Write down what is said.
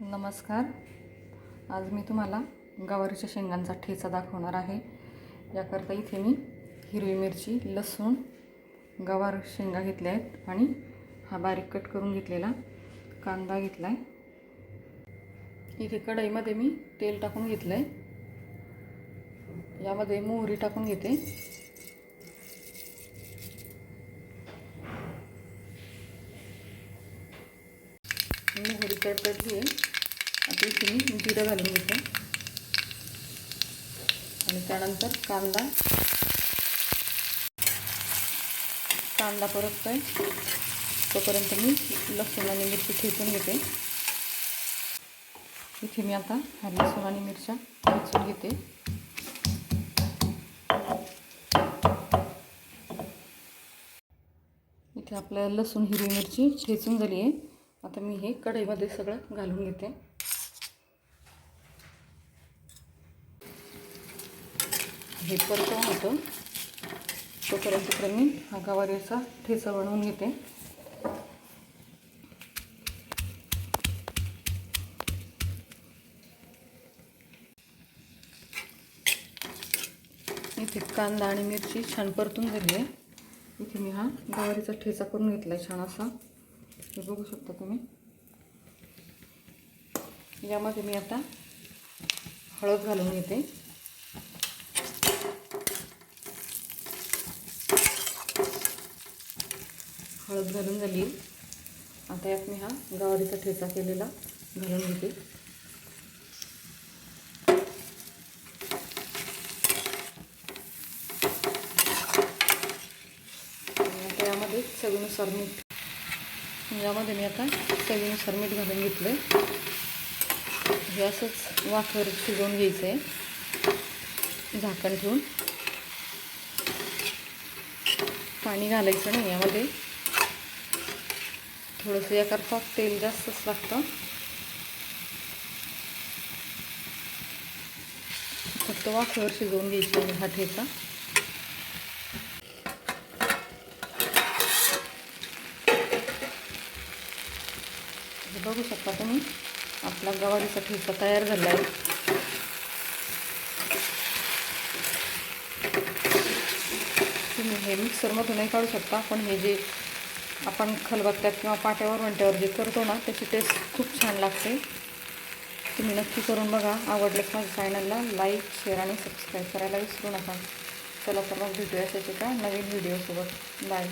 नमस्कार. आज मी तुम्हाला गवारीच्या शेंगांचा ठेचा दाखवणार आहे. याकरता इथे मी हिरवी मिरची लसूण गवार शेंगा घेतल्या आहेत आणि हा बारीक कट करून घेतलेला कांदा घेतला आहे इथे कढईमध्ये मी तेल टाकून घेतलं आहे यामध्ये मोहरी टाकून घेते. मोहरी तडतडली आहे आता इथे मी जिरं घालून घेते. आणि त्यानंतर कांदा. कांदा परततोय. तोपर्यंत मी लसूण आणि मिरची ठेचून घेते. इथे मी आता हा लसूण आणि मिरच्या ठेचून घेते. इथे आपल्या लसूण हिरवी मिरची ठेचून झाली आहे आता मी हे कढईमध्ये सगळं घालून घेते. हे परतवून होतं तोपर्यंत तिकडे मी हा गवारीचा ठेचा बनवून घेते. इथे कांदा आणि मिरची छान परतून झाली आहे. इथे मी हा गवारीचा ठेचा करून घेतला आहे छान असा. हे बघू शकता तुम्ही. यामध्ये मी आता हळद घालून घेते. हळद घालून झाली. आता यात मी हा गवारीचा ठेचा केलेला घालून घेते. आता यामध्ये चवीनुसार मीठ यामध्ये मी आता चवीनुसार मीठ घालून घेतलं आहे हे असंच वाफेवर शिजवून घ्यायचं आहे झाकण ठेवून. पाणी घालायचं नाही यामध्ये. थोडंसं याकरता तेल जास्तच लागतं. फक्त वाफेवर शिजवून घ्यायचं आहे हा ठेचा. हे बघू शकता तुम्ही. आपला गवारीचा ठेचा तयार झाला आहे. तुम्ही हे मिक्सरमधूनही काढू शकता. पण हे जे आपण खलबत्त्यात किंवा पाट्यावर वंट्यावर जे करतो ना त्याची टेस्ट खूप छान लागते. तुम्ही नक्की करून बघा. आवडल्यास माझ्या चॅनलला लाईक शेअर आणि सबस्क्राईब करायला विसरू नका. चला तर मग भेटूया अशाच एका नवीन व्हिडिओसोबत बाय